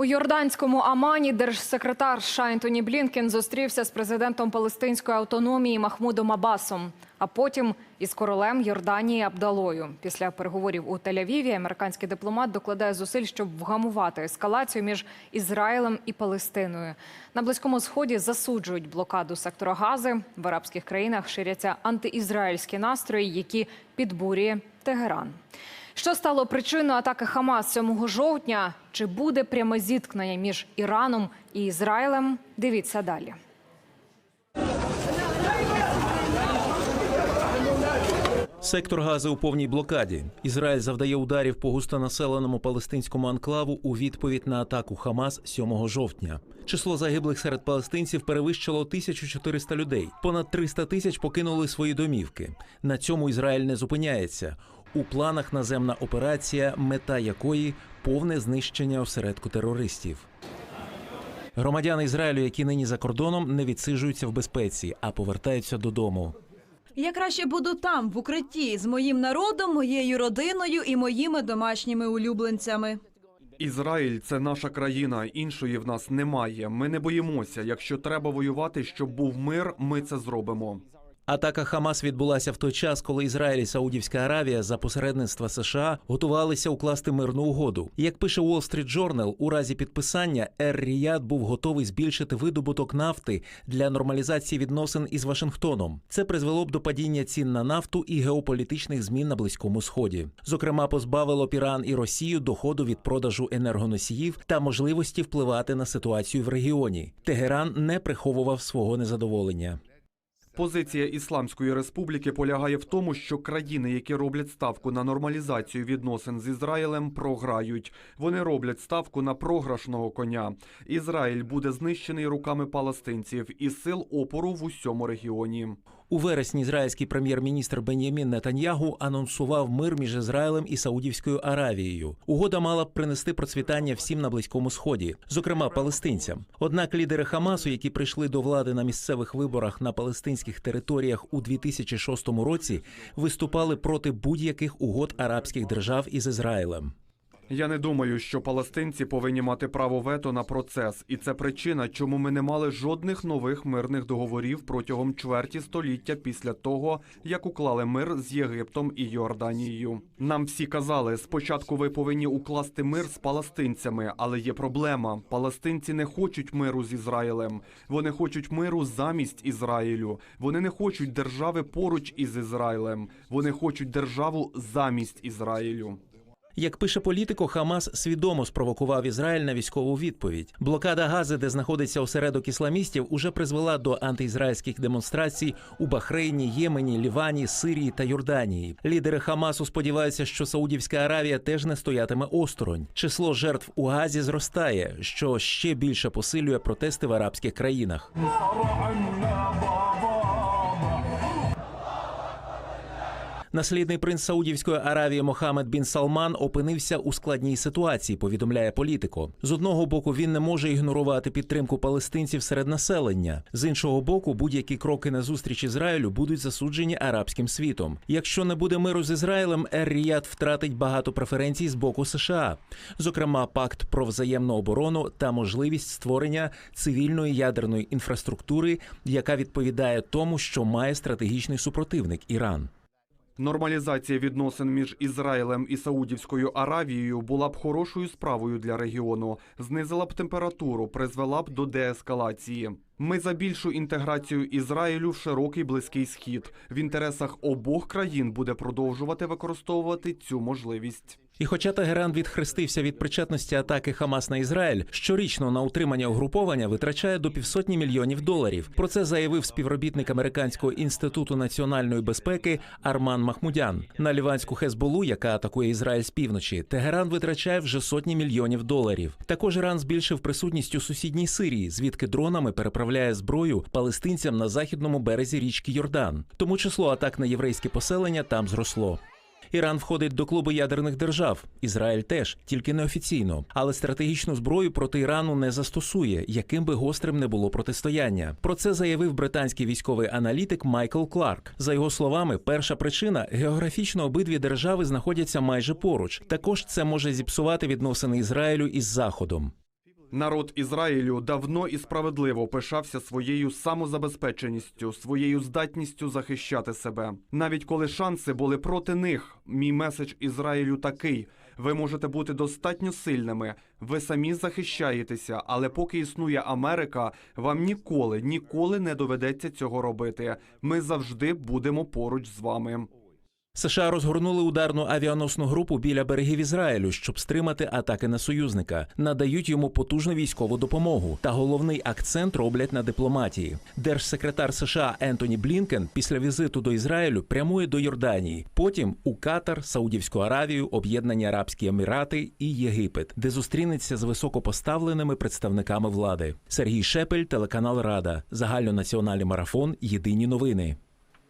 У Йорданському Амані держсекретар США Блінкен зустрівся з президентом палестинської автономії Махмудом Абасом, а потім із королем Йорданії Абдалою. Після переговорів у Тель-Авіві американський дипломат докладає зусиль, щоб вгамувати ескалацію між Ізраїлем і Палестиною. На близькому сході засуджують блокаду сектора Гази. В арабських країнах ширяться антиізраїльські настрої, які підбурює Тегеран. Що стало причиною атаки Хамас 7 жовтня? Чи буде пряме зіткнення між Іраном і Ізраїлем? Дивіться далі. Сектор Гази у повній блокаді. Ізраїль завдає ударів по густонаселеному палестинському анклаву у відповідь на атаку Хамас 7 жовтня. Число загиблих серед палестинців перевищило 1400 людей. Понад 300 тисяч покинули свої домівки. На цьому Ізраїль не зупиняється. У планах наземна операція, мета якої повне знищення осередку терористів. Громадяни Ізраїлю, які нині за кордоном, не відсиджуються в безпеці, а повертаються додому. Я краще буду там, в укритті, з моїм народом, моєю родиною і моїми домашніми улюбленцями. Ізраїль це наша країна, іншої в нас немає. Ми не боїмося. Якщо треба воювати, щоб був мир, ми це зробимо. Атака Хамас відбулася в той час, коли Ізраїль і Саудівська Аравія за посередництва США готувалися укласти мирну угоду. Як пише Wall Street Journal, у разі підписання Ер Ріяд був готовий збільшити видобуток нафти для нормалізації відносин із Вашингтоном. Це призвело б до падіння цін на нафту і геополітичних змін на близькому сході. Зокрема, позбавило б Іран і Росію доходу від продажу енергоносіїв та можливості впливати на ситуацію в регіоні. Тегеран не приховував свого незадоволення. Позиція Ісламської республіки полягає в тому, що країни, які роблять ставку на нормалізацію відносин з Ізраїлем, програють. Вони роблять ставку на програшного коня. Ізраїль буде знищений руками палестинців і сил опору в усьому регіоні. У вересні ізраїльський прем'єр-міністр Бен'ямін Нетаньягу анонсував мир між Ізраїлем і Саудівською Аравією. Угода мала б принести процвітання всім на близькому сході, зокрема палестинцям. Однак лідери Хамасу, які прийшли до влади на місцевих виборах на палестинських територіях у 2006 році, виступали проти будь-яких угод арабських держав із Ізраїлем. Я не думаю, що палестинці повинні мати право вето на процес, і це причина, чому ми не мали жодних нових мирних договорів протягом чверті століття після того, як уклали мир з Єгиптом і Йорданією. Нам всі казали, спочатку ви повинні укласти мир з палестинцями, але є проблема. Палестинці не хочуть миру з Ізраїлем. Вони хочуть миру замість Ізраїлю. Вони не хочуть держави поруч із Ізраїлем. Вони хочуть державу замість Ізраїлю. Як пише політико, Хамас свідомо спровокував Ізраїль на військову відповідь. Блокада Гази, де знаходиться осередок ісламістів, уже призвела до антиізраїльських демонстрацій у Бахрейні, Ємені, Лівані, Сирії та Йорданії. Лідери Хамасу сподіваються, що Саудівська Аравія теж не стоятиме осторонь. Число жертв у Газі зростає, що ще більше посилює протести в арабських країнах. Наслідний принц Саудівської Аравії Мохаммед бін Салман опинився у складній ситуації. Повідомляє політико. З одного боку він не може ігнорувати підтримку палестинців серед населення. З іншого боку, будь-які кроки на зустріч Ізраїлю будуть засуджені арабським світом. Якщо не буде миру з Ізраїлем, Ер-Ріяд втратить багато преференцій з боку США, зокрема пакт про взаємну оборону та можливість створення цивільної ядерної інфраструктури, яка відповідає тому, що має стратегічний супротивник Іран. Нормалізація відносин між Ізраїлем і Саудівською Аравією була б хорошою справою для регіону, знизила б температуру, призвела б до деескалації. Ми за більшу інтеграцію Ізраїлю в широкий близький схід. В інтересах обох країн буде продовжувати використовувати цю можливість. І хоча Тегеран відхрестився від причетності атаки Хамас на Ізраїль, щорічно на утримання угруповання витрачає до півсотні мільйонів доларів. Про це заявив співробітник американського інституту національної безпеки Арман Махмудян. На ліванську Хезболу, яка атакує Ізраїль з півночі, Тегеран витрачає вже сотні мільйонів доларів. Також Іран збільшив присутність у сусідній Сирії, звідки дронами переправляє зброю палестинцям на західному березі річки Йордан. Тому число атак на єврейське поселення там зросло. Іран входить до клубу ядерних держав. Ізраїль теж, тільки неофіційно. Але стратегічну зброю проти Ірану не застосує, яким би гострим не було протистояння. Про це заявив британський військовий аналітик Майкл Кларк. За його словами, перша причина географічно обидві держави знаходяться майже поруч. Також це може зіпсувати відносини Ізраїлю із Заходом. Народ Ізраїлю давно і справедливо пишався своєю самозабезпеченістю, своєю здатністю захищати себе. Навіть коли шанси були проти них, мій меседж Ізраїлю такий: ви можете бути достатньо сильними, ви самі захищаєтеся, але поки існує Америка, вам ніколи, ніколи не доведеться цього робити. Ми завжди будемо поруч з вами. США розгорнули ударну авіаносну групу біля берегів Ізраїлю, щоб стримати атаки на союзника, надають йому потужну військову допомогу. Та головний акцент роблять на дипломатії. Держсекретар США Ентоні Блінкен після візиту до Ізраїлю прямує до Йорданії, потім у Катар, Саудівську Аравію, Об'єднані Арабські Емірати і Єгипет, де зустрінеться з високопоставленими представниками влади. Сергій Шепель, телеканал Рада, загальнонаціональний марафон. Єдині новини.